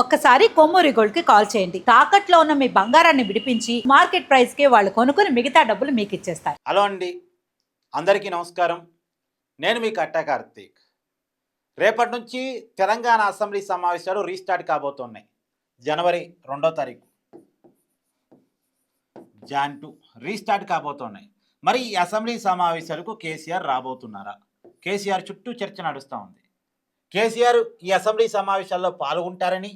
ఒక్కసారి కొమ్మూరి గోల్డ్కి కాల్ చేయండి. తాకట్లో ఉన్న మీ బంగారాన్ని విడిపించి మార్కెట్ ప్రైస్కి వాళ్ళు కొనుక్కుని మిగతా డబ్బులు మీకు ఇచ్చేస్తారు. హలో అండి. అందరికీ నమస్కారం. నేను మీ కట్టా కార్తీక్. రేపటి నుంచి తెలంగాణ అసెంబ్లీ సమావేశాలు రీస్టార్ట్ కాబోతున్నాయి. జనవరి రెండో తారీఖు. John two. రీస్టార్ట్ కాబోతున్నాయి. మరి ఈ అసెంబ్లీ సమావేశాలకు కేసీఆర్ రాబోతున్నారా? కేసీఆర్ చుట్టూ చర్చ నడుస్తూ ఉంది. కేసీఆర్ ఈ అసెంబ్లీ సమావేశాల్లో పాల్గొంటారని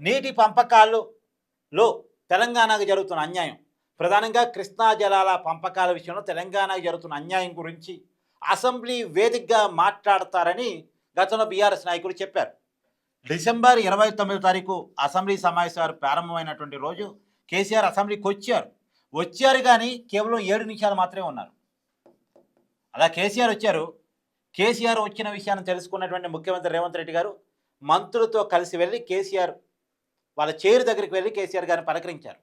నీటి పంపకాల్లో తెలంగాణకు జరుగుతున్న అన్యాయం ప్రధానంగా కృష్ణా జలాల పంపకాల విషయంలో తెలంగాణకు జరుగుతున్న అన్యాయం గురించి అసెంబ్లీ వేదికగా మాట్లాడతారని గతంలో బీఆర్ఎస్ నాయకులు చెప్పారు. డిసెంబర్ ఇరవై తొమ్మిదో తారీఖు అసెంబ్లీ సమావేశాలు ప్రారంభమైనటువంటి రోజు కేసీఆర్ అసెంబ్లీకి వచ్చారు. వచ్చారు కానీ కేవలం ఏడు నిమిషాలు మాత్రమే ఉన్నారు. అలా కేసీఆర్ వచ్చారు కేసీఆర్ వచ్చిన విషయాన్ని తెలుసుకున్నటువంటి ముఖ్యమంత్రి రేవంత్ రెడ్డి గారు మంత్రులతో కలిసి వెళ్ళి కేసీఆర్ వాళ్ళ చేరు దగ్గరికి వెళ్ళి కేసీఆర్ గారిని పలకరించారు.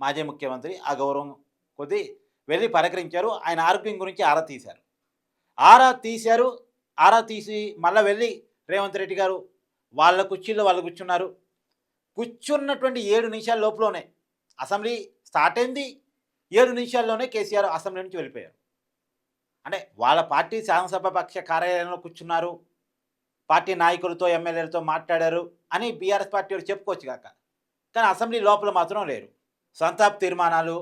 మాజీ ముఖ్యమంత్రి ఆ గౌరవం కొద్దీ వెళ్ళి పలకరించారు. ఆయన ఆరోగ్యం గురించి ఆరా తీశారు. ఆరా తీశారు. ఆరా తీసి మళ్ళీ వెళ్ళి రేవంత్ రెడ్డి గారు వాళ్ళ కుర్చీల్లో వాళ్ళు కూర్చున్నారు. కూర్చున్నటువంటి ఏడు నిమిషాల లోపలనే అసెంబ్లీ స్టార్ట్ అయింది. ఏడు నిమిషాల్లోనే కేసీఆర్ అసెంబ్లీ నుంచి వెళ్ళిపోయారు. అంటే వాళ్ళ పార్టీ శాసనసభ పక్ష కార్యాలయంలో కూర్చున్నారు. పార్టీ నాయకులతో ఎమ్మెల్యేలతో మాట్లాడారు అని బీఆర్ఎస్ పార్టీ వాళ్ళు చెప్పుకోవచ్చు కాక. కానీ అసెంబ్లీ లోపల మాత్రం లేరు. సంతాప్ తీర్మానాలు.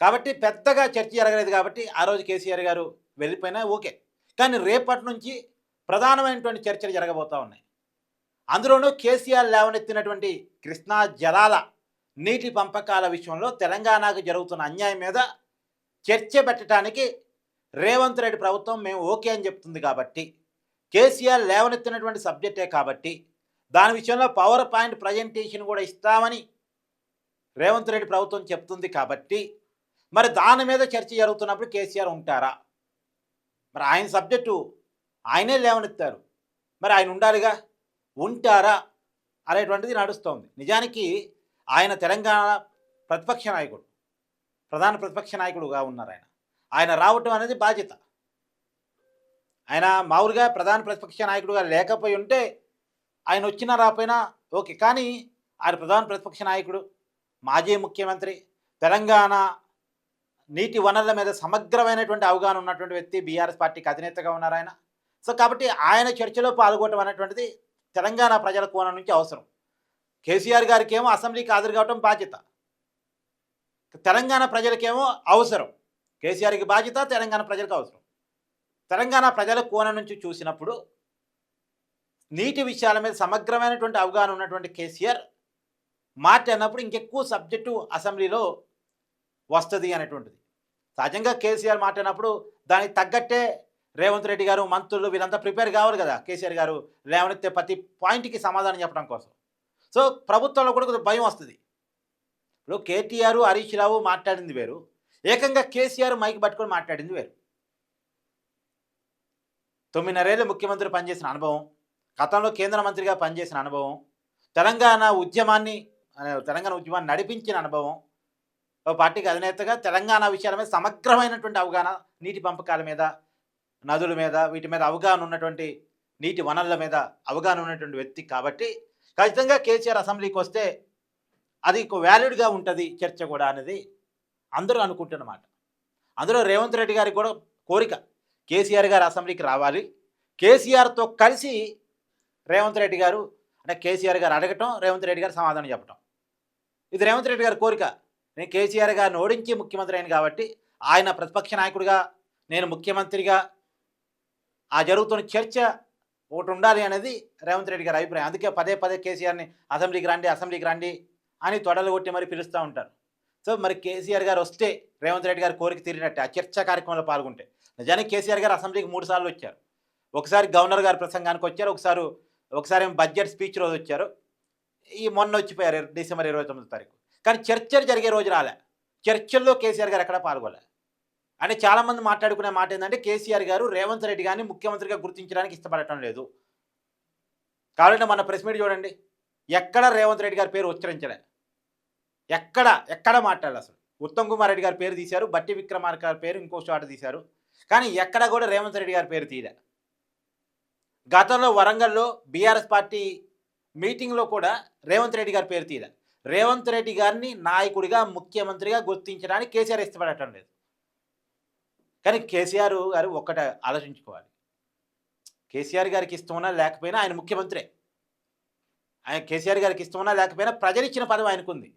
కాబట్టి పెద్దగా చర్చ జరగలేదు కాబట్టి ఆ రోజు కేసీఆర్ గారు వెళ్ళిపోయినా ఓకే. కానీ రేపటి నుంచి ప్రధానమైనటువంటి చర్చలు జరగబోతూ ఉన్నాయి. అందులోనూ కేసీఆర్ లేవనెత్తినటువంటి కృష్ణా జలాల నీటి పంపకాల విషయంలో తెలంగాణకు జరుగుతున్న అన్యాయం మీద చర్చ పెట్టడానికి రేవంత్ రెడ్డి ప్రభుత్వం మేము ఓకే అని చెప్తుంది కాబట్టి కేసీఆర్ లేవనెత్తినటువంటి సబ్జెక్టే కాబట్టి దాని విషయంలో పవర్ పాయింట్ ప్రజెంటేషన్ కూడా ఇస్తామని రేవంత్ రెడ్డి ప్రభుత్వం చెప్తుంది కాబట్టి మరి దాని మీద చర్చ జరుగుతున్నప్పుడు కేసీఆర్ ఉంటారా? మరి ఆయన సబ్జెక్టు ఆయనే లేవనెత్తారు. మరి ఆయన ఉండాలిగా? ఉంటారా? అనేటువంటిది నడుస్తోంది. నిజానికి ఆయన తెలంగాణ ప్రతిపక్ష నాయకుడు ప్రధాన ప్రతిపక్ష నాయకుడుగా ఉన్నారు ఆయన. ఆయన రావటం అనేది బాధ్యత. ఆయన మామూలుగా ప్రధాన ప్రతిపక్ష నాయకుడుగా లేకపోయి ఉంటే ఆయన వచ్చినా రాపోయినా ఓకే. కానీ ఆయన ప్రధాన ప్రతిపక్ష నాయకుడు మాజీ ముఖ్యమంత్రి తెలంగాణ నీటి వనరుల మీద సమగ్రమైనటువంటి అవగాహన ఉన్నటువంటి వ్యక్తి బీఆర్ఎస్ పార్టీకి అధినేతగా ఉన్నారు ఆయన. సో కాబట్టి ఆయన చర్చలో పాల్గొనడం అనేటువంటిది తెలంగాణ ప్రజల కోణం నుంచి అవసరం. కేసీఆర్ గారికి ఏమో అసెంబ్లీకి హాజరు కావడం బాధ్యత. తెలంగాణ ప్రజలకేమో అవసరం. కేసీఆర్కి బాధ్యత తెలంగాణ ప్రజలకు అవసరం. తెలంగాణ ప్రజల కోన నుంచి చూసినప్పుడు నీటి విషయాల మీద సమగ్రమైనటువంటి అవగాహన ఉన్నటువంటి కేసీఆర్ మాట్లాడినప్పుడు ఇంకెక్కువ సబ్జెక్టు అసెంబ్లీలో వస్తుంది అనేటువంటిది. సహజంగా కేసీఆర్ మాట్లాడినప్పుడు దానికి తగ్గట్టే రేవంత్ రెడ్డి గారు మంత్రులు వీళ్ళంతా ప్రిపేర్ కావాలి కదా కేసీఆర్ గారు లేవనెత్తే ప్రతి పాయింట్కి సమాధానం చెప్పడం కోసం. సో ప్రభుత్వంలో కూడా కొంచెం భయం వస్తుంది. ఇప్పుడు కేటీఆర్ హరీష్ రావు మాట్లాడింది వేరు. ఏకంగా కేసీఆర్ మైక్ పట్టుకొని మాట్లాడింది వేరు. తొమ్మిదిన్నరేళ్ళు ముఖ్యమంత్రి పనిచేసిన అనుభవం గతంలో కేంద్ర మంత్రిగా పనిచేసిన అనుభవం తెలంగాణ ఉద్యమాన్ని తెలంగాణ ఉద్యమాన్ని నడిపించిన అనుభవం ఒక పార్టీకి అధినేతగా తెలంగాణ విషయాల మీద సమగ్రమైనటువంటి అవగాహన నీటి పంపకాల మీద నదుల మీద వీటి మీద అవగాహన ఉన్నటువంటి నీటి వనరుల మీద అవగాహన ఉన్నటువంటి వ్యక్తి కాబట్టి ఖచ్చితంగా కేసీఆర్ అసెంబ్లీకి వస్తే అది వ్యాలిడ్గా ఉంటుంది చర్చ కూడా అనేది అందరూ అనుకుంటున్నమాట. అందులో రేవంత్ రెడ్డి గారికి కూడా కోరిక కేసీఆర్ గారు అసెంబ్లీకి రావాలి. కేసీఆర్తో కలిసి రేవంత్ రెడ్డి గారు అంటే కేసీఆర్ గారు అడగటం రేవంత్ రెడ్డి గారు సమాధానం చెప్పటం. ఇది రేవంత్ రెడ్డి గారి కోరిక. నేను కేసీఆర్ గారిని ఓడించి ముఖ్యమంత్రి అయింది కాబట్టి ఆయన ప్రతిపక్ష నాయకుడిగా నేను ముఖ్యమంత్రిగా ఆ జరుగుతున్న చర్చ ఒకటి ఉండాలి అనేది రేవంత్ రెడ్డి గారి అభిప్రాయం. అందుకే పదే పదే కేసీఆర్ని అసెంబ్లీకి రండి అసెంబ్లీకి రండి అని తొడలు కొట్టి మరి పిలుస్తూ ఉంటారు. సో మరి కేసీఆర్ గారు వస్తే రేవంత్ రెడ్డి గారు కోరిక తీరినట్టే ఆ చర్చ కార్యక్రమంలో పాల్గొంటే. నిజానికి కేసీఆర్ గారు అసెంబ్లీకి మూడు సార్లు వచ్చారు. ఒకసారి గవర్నర్ గారి ప్రసంగానికి వచ్చారు ఒకసారి ఒకసారి ఏమో బడ్జెట్ స్పీచ్ రోజు వచ్చారు. ఈ మొన్న వచ్చిపోయారు డిసెంబర్ ఇరవై తొమ్మిదో తారీఖు. కానీ చర్చలు జరిగే రోజు రాలే. చర్చల్లో కేసీఆర్ గారు ఎక్కడ పాల్గొలే. అంటే చాలామంది మాట్లాడుకునే మాట ఏంటంటే కేసీఆర్ గారు రేవంత్ రెడ్డి గారిని ముఖ్యమంత్రిగా గుర్తించడానికి ఇష్టపడటం లేదు. కాబట్టి మన ప్రెస్ మీట్ చూడండి. ఎక్కడ రేవంత్ రెడ్డి గారి పేరు ఉచ్చరించలే. ఎక్కడ ఎక్కడ మాట్లాడాలి అసలు? ఉత్తమ్ కుమార్ రెడ్డి గారి పేరు తీశారు బట్టి విక్రమార్క గారి పేరు ఇంకో చోట తీశారు. కానీ ఎక్కడ కూడా రేవంత్ రెడ్డి గారి పేరు తీయలే. గతంలో వరంగల్లో బీఆర్ఎస్ పార్టీ మీటింగ్లో కూడా రేవంత్ రెడ్డి గారి పేరు తీయలే. రేవంత్ రెడ్డి గారిని నాయకుడిగా ముఖ్యమంత్రిగా గుర్తించడానికి కేసీఆర్ ఇష్టపడటం లేదు. కానీ కేసీఆర్ గారు ఒక్కట ఆలోచించుకోవాలి. కేసీఆర్ గారికి ఇష్టమన్నా లేకపోయినా ఆయన ముఖ్యమంత్రే. ఆయన కేసీఆర్ గారికి ఇష్టమన్నా లేకపోయినా ప్రజలు ఇచ్చిన పదవి ఆయనకుంది.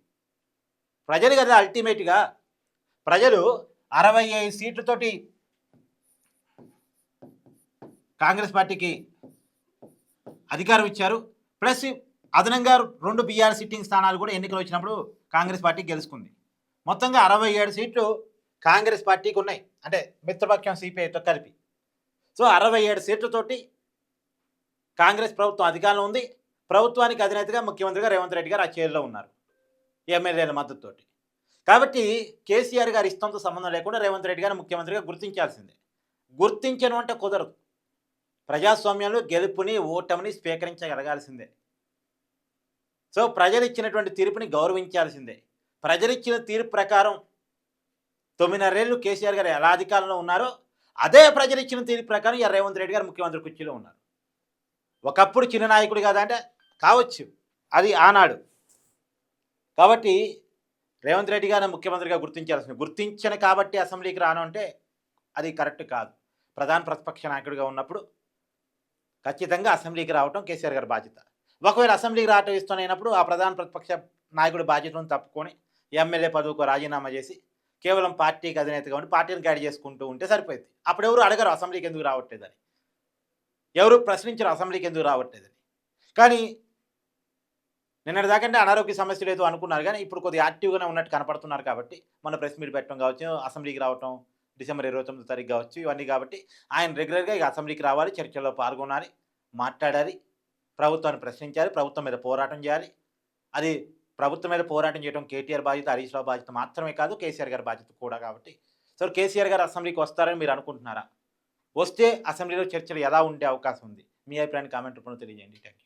ప్రజలు కదా అల్టిమేట్గా ప్రజలు అరవై ఐదు సీట్లతోటి కాంగ్రెస్ పార్టీకి అధికారం ఇచ్చారు. ప్లస్ అదనంగా రెండు బీఆర్ సిట్టింగ్ స్థానాలు కూడా ఎన్నికలు వచ్చినప్పుడు కాంగ్రెస్ పార్టీ గెలుచుకుంది. మొత్తంగా అరవై ఏడు సీట్లు కాంగ్రెస్ పార్టీకి ఉన్నాయి. అంటే మిత్రపక్షం సిపిఐతో కలిపి. సో అరవై ఏడు సీట్లతోటి కాంగ్రెస్ ప్రభుత్వం అధికారంలో ఉంది. ప్రభుత్వానికి అధినేతగా ముఖ్యమంత్రిగా రేవంత్ రెడ్డి గారు ఆ చైర్లో ఉన్నారు. ఎమ్మెల్యేల మద్దతుతోటి. కాబట్టి కేసీఆర్ గారి ఇష్టంతో సంబంధం లేకుండా రేవంత్ రెడ్డి గారిని ముఖ్యమంత్రిగా గుర్తించాల్సిందే. గుర్తించను అంటే కుదరదు. ప్రజాస్వామ్యంలో గెలుపుని ఓటమిని స్వీకరించగలగాల్సిందే. సో ప్రజలు ఇచ్చినటువంటి తీర్పుని గౌరవించాల్సిందే. ప్రజలు ఇచ్చిన తీర్పు ప్రకారం తొమ్మిదిన్నరేళ్ళు కేసీఆర్ గారు ఎలా అధికారంలో ఉన్నారో అదే ప్రజలు ఇచ్చిన తీర్పు ప్రకారం ఇక రేవంత్ రెడ్డి గారు ముఖ్యమంత్రి కుర్చీలో ఉన్నారు. ఒకప్పుడు చిన్న నాయకుడు కాదంటే కావచ్చు. అది ఆనాడు. కాబట్టి రేవంత్ రెడ్డి గారిని ముఖ్యమంత్రిగా గుర్తించాల్సింది. గుర్తించను కాబట్టి అసెంబ్లీకి రాను అంటే అది కరెక్ట్ కాదు. ప్రధాన ప్రతిపక్ష నాయకుడిగా ఉన్నప్పుడు ఖచ్చితంగా అసెంబ్లీకి రావటం కేసీఆర్ గారి బాధ్యత. ఒకవేళ అసెంబ్లీకి రావటం ఇష్టమైనప్పుడు ఆ ప్రధాన ప్రతిపక్ష నాయకుడి బాధ్యతను తప్పుకొని ఎమ్మెల్యే పదవుకు రాజీనామా చేసి కేవలం పార్టీకి అధినేతగా ఉండి పార్టీని గైడ్ చేసుకుంటూ ఉంటే సరిపోయింది. అప్పుడు ఎవరు అడగరు అసెంబ్లీకి ఎందుకు రావట్లేదని. ఎవరు ప్రశ్నించరు అసెంబ్లీకి ఎందుకు రావట్లేదని. కానీ నిన్నటి దాకంటే అనారోగ్య సమస్య లేదు అనుకున్నారు కానీ ఇప్పుడు కొద్దిగా యాక్టివ్గానే ఉన్నట్టు కనపడుతున్నారు కాబట్టి మన ప్రెస్ మీట్ పెట్టడం కావచ్చు అసెంబ్లీకి రావటం డిసెంబర్ ఇరవై తొమ్మిది తారీఖు కావచ్చు ఇవన్నీ కాబట్టి ఆయన రెగ్యులర్గా ఇక అసెంబ్లీకి రావాలి చర్చల్లో పాల్గొనాలి మాట్లాడాలి ప్రభుత్వాన్ని ప్రశ్నించాలి ప్రభుత్వం మీద పోరాటం చేయాలి. అది ప్రభుత్వం మీద పోరాటం చేయడం కేటీఆర్ బాధ్యత హరీష్ రావు బాధ్యత మాత్రమే కాదు కేసీఆర్ గారి బాధ్యత కూడా కాబట్టి. సో కేసీఆర్ గారు అసెంబ్లీకి వస్తారని మీరు అనుకుంటున్నారా? వస్తే అసెంబ్లీలో చర్చలు ఎలా ఉండే అవకాశం ఉంది? మీ అభిప్రాయాన్ని కామెంట్ రూపంలో తెలియజేయండి. Thank you